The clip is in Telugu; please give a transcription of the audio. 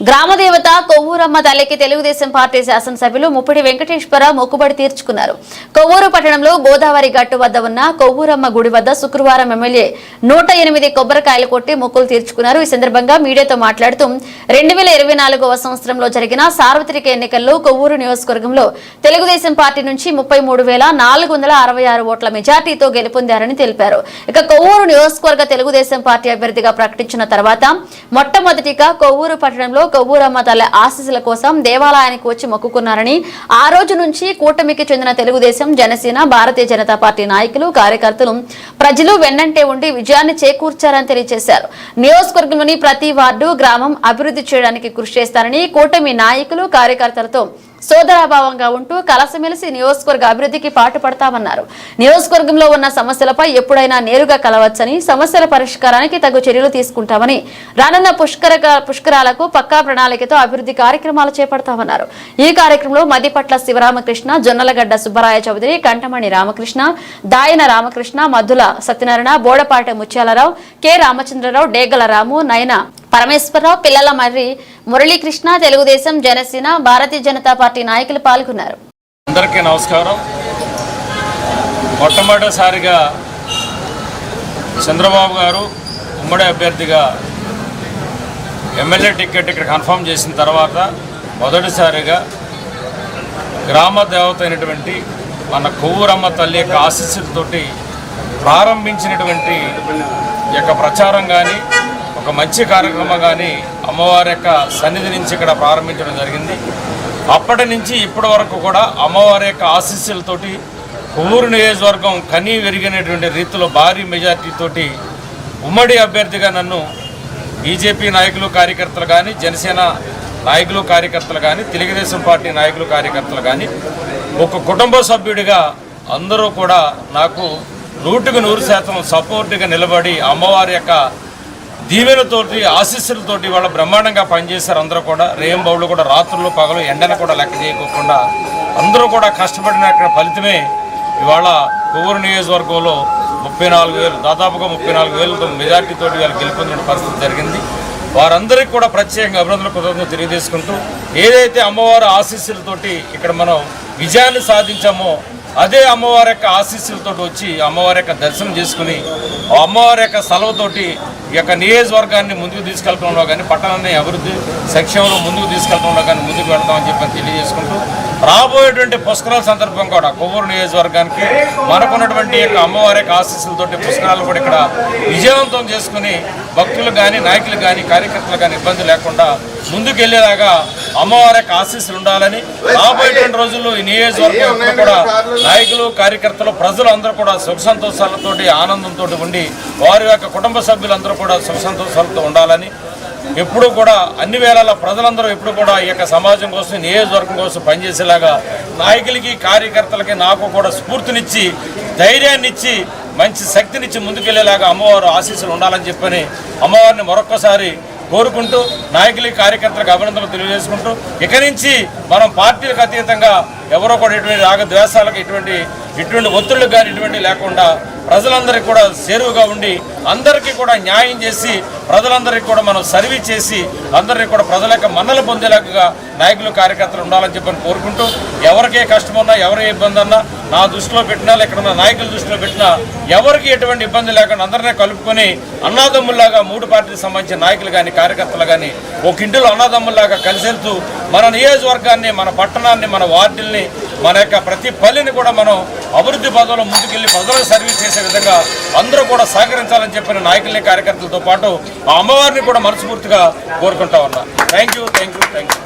గ్రామదేవత కొవ్వూరమ్మ తల్లికి తెలుగుదేశం పార్టీ శాసనసభ్యులు ముప్పిడి వెంకటేశ్వర మొక్కుబడి తీర్చుకున్నారు. కొవ్వూరు పట్టణంలో గోదావరి గట్టు వద్ద ఉన్న కొవ్వూరమ్మ గుడి వద్ద శుక్రవారం ఎమ్మెల్యే నూట ఎనిమిది కొబ్బరికాయలు కొట్టి మొక్కులు తీర్చుకున్నారు. ఈ సందర్భంగా మీడియాతో మాట్లాడుతూ రెండు వేల ఇరవై నాలుగవ సంవత్సరంలో జరిగిన సార్వత్రిక ఎన్నికల్లో కొవ్వూరు నియోజకవర్గంలో తెలుగుదేశం పార్టీ నుంచి ముప్పై మూడు వేల నాలుగు వందల అరవై ఆరు ఓట్ల మెజార్టీతో గెలుపొందారని తెలిపారు. ఇక కొవ్వూరు నియోజకవర్గ తెలుగుదేశం పార్టీ అభ్యర్థిగా ప్రకటించిన తర్వాత మొట్టమొదటిగా కొవ్వూరు పట్టణంలో కొవ్వూరమ్మ తల్లి ఆశీస్సుల కోసం దేవాలయానికి వచ్చి మొక్కుకున్నారని ఆ రోజు నుంచి కూటమికి చెందిన తెలుగుదేశం జనసేన భారతీయ జనతా పార్టీ నాయకులు కార్యకర్తలు ప్రజలు వెన్నంటే ఉండి విజయాన్ని చేకూర్చారని తెలియజేశారు. నియోజకవర్గంలోని ప్రతి వార్డు గ్రామం అభివృద్ధి చేయడానికి కృషి చేస్తారని కూటమి నాయకులు కార్యకర్తలతో సోదరాభావంగా ఉంటూ కలసమెలిసి నియోజకవర్గ అభివృద్ధికి పాటుపడతామన్నారు. నియోజకవర్గంలో ఉన్న సమస్యలపై ఎప్పుడైనా నేరుగా కలవచ్చని సమస్యల పరిష్కారానికి తగు చర్యలు తీసుకుంటామని రానున్న పుష్కర పుష్కరాలకు పక్కా ప్రణాళికతో అభివృద్ధి కార్యక్రమాలు చేపడతామన్నారు. ఈ కార్యక్రమంలో మదిపట్ల శివరామకృష్ణ జొన్నలగడ్డ సుబ్బరాయ చౌదరి కంటమణి రామకృష్ణ దాయన రామకృష్ణ మధుల సత్యనారాయణ బోడపాటి ముత్యాలరావు కె. రామచంద్రరావు డేగల రాము నయన పరమేశ్వరరావు పిల్లల మర్రి మురళీకృష్ణ తెలుగుదేశం జనసేన భారతీయ జనతా పార్టీ నాయకులు పాల్గొన్నారు. అందరికీ నమస్కారం. మొట్టమొదటిసారిగా చంద్రబాబు గారు ఉమ్మడి అభ్యర్థిగా ఎమ్మెల్యే టికెట్ ఇక్కడ కన్ఫర్మ్ చేసిన తర్వాత మొదటిసారిగా గ్రామ దేవత అయినటువంటి మన కొవ్వూరమ్మ తల్లి యొక్క ఆశీస్సులతోటి ప్రారంభించినటువంటి ఈ యొక్క ప్రచారం కానీ ఒక మంచి కార్యక్రమం కానీ అమ్మవారి యొక్క సన్నిధి నుంచి ఇక్కడ ప్రారంభించడం జరిగింది. అప్పటి నుంచి ఇప్పటి వరకు కూడా అమ్మవారి యొక్క ఆశీస్సులతోటి కొవ్వూరు నియోజకవర్గం కనీ విరిగినటువంటి రీతిలో భారీ మెజార్టీతోటి ఉమ్మడి అభ్యర్థిగా నన్ను బీజేపీ నాయకులు కార్యకర్తలు కానీ జనసేన నాయకులు కార్యకర్తలు కానీ తెలుగుదేశం పార్టీ నాయకులు కార్యకర్తలు కానీ ఒక కుటుంబ సభ్యుడిగా అందరూ కూడా నాకు నూటికి నూరు శాతం సపోర్ట్గా నిలబడి అమ్మవారి యొక్క దీవెనతోటి ఆశీస్సులతోటి వాళ్ళ బ్రహ్మాండంగా పనిచేశారు అందరూ కూడా. రేయం బౌళ్ళు కూడా రాత్రులు పగలు ఎండను కూడా లెక్క చేయకోకుండా అందరూ కూడా కష్టపడిన ఫలితమే ఇవాళ కొవ్వూరు నియోజకవర్గంలో ముప్పై నాలుగు వేలు దాదాపుగా ముప్పై నాలుగు వేలతో మెజార్టీతోటి వాళ్ళు గెలుపొందిన పరిస్థితి జరిగింది. వారందరికీ కూడా ప్రత్యేకంగా అభినందనలు కృతజ్ఞతలు తెలియజేసుకుంటూ ఏదైతే అమ్మవారి ఆశీస్సులతోటి ఇక్కడ మనం విజయాన్ని సాధించామో అదే అమ్మవారి యొక్క ఆశీస్సులతో వచ్చి అమ్మవారి యొక్క దర్శనం చేసుకుని ఆ అమ్మవారి యొక్క సెలవుతోటి ఈ యొక్క నియోజకవర్గాన్ని ముందుకు తీసుకెళ్ళడంలో కానీ పట్టణాన్ని అభివృద్ధి సంక్షేమంలో ముందుకు తీసుకెళ్ళడంలో కానీ ముందుకు పెడతామని చెప్పి తెలియజేసుకుంటూ రాబోయేటువంటి పుష్కరాల సందర్భం కూడా కొవ్వూరు నియోజకవర్గానికి మనకున్నటువంటి యొక్క అమ్మవారి యొక్క ఆశీస్సులతోటి పుష్కరాలు కూడా ఇక్కడ విజయవంతం చేసుకుని భక్తులు కానీ నాయకులు కానీ కార్యకర్తలు కానీ ఇబ్బంది లేకుండా ముందుకు వెళ్ళేలాగా అమ్మవారి యొక్క ఆశీస్సులు ఉండాలని రాబోయేటువంటి రోజుల్లో ఈ నియోజకవర్గం కూడా నాయకులు కార్యకర్తలు ప్రజలు అందరూ కూడా సుఖ సంతోషాలతోటి ఆనందంతో ఉండి వారి యొక్క కుటుంబ సభ్యులందరూ కూడా సుఖ సంతోషాలతో ఉండాలని ఎప్పుడూ కూడా అన్ని వేళల ప్రజలందరూ ఎప్పుడు కూడా ఈ యొక్క సమాజం కోసం నియోజకవర్గం కోసం పనిచేసేలాగా నాయకులకి కార్యకర్తలకి నాకు కూడా స్ఫూర్తినిచ్చి ధైర్యాన్ని ఇచ్చి మంచి శక్తినిచ్చి ముందుకెళ్ళేలాగా అమ్మవారు ఆశీస్సులు ఉండాలని చెప్పని అమ్మవారిని మరొక్కసారి కోరుకుంటూ నాయకులకి కార్యకర్తలకు అభినందనలు తెలియజేసుకుంటూ ఇక నుంచి మనం పార్టీలకు అతీతంగా ఎవరో కూడా ఇటువంటి రాగద్వేషాలకు ఇటువంటి ఇటువంటి ఒత్తిళ్ళు కానీ ఇటువంటి లేకుండా ప్రజలందరికీ కూడా చేరువుగా ఉండి అందరికీ కూడా న్యాయం చేసి ప్రజలందరికీ కూడా మనం సర్వీస్ చేసి అందరికీ కూడా ప్రజల యొక్క మన్నలు పొందేలాగా నాయకులు కార్యకర్తలు ఉండాలని చెప్పని కోరుకుంటూ ఎవరికే కష్టం ఉన్నా ఎవరి ఇబ్బంది అన్నా నా దృష్టిలో పెట్టినా ఇక్కడ ఉన్న నాయకుల దృష్టిలో పెట్టినా ఎవరికి ఎటువంటి ఇబ్బంది లేకుండా అందరినీ కలుపుకొని అన్నాదమ్ముల్లాగా మూడు పార్టీలకు సంబంధించిన నాయకులు కానీ కార్యకర్తలు కానీ ఒక ఇంటిలో అన్నదమ్ముల్లాగా కలిసి వెళ్తూ మన నియోజకవర్గాన్ని మన పట్టణాన్ని మన వార్డుల్ని మన యొక్క ప్రతి పల్లెని కూడా మనం అభివృద్ధి పదంలో ముందుకెళ్ళి ప్రజలకు సర్వీస్ చేసే విధంగా అందరూ కూడా సహకరించాలని చెప్పిన నాయకుల్ని కార్యకర్తలతో పాటు ఆ అమ్మవారిని కూడా మనస్ఫూర్తిగా కోరుకుంటా ఉన్నా. Thank you thank you thank you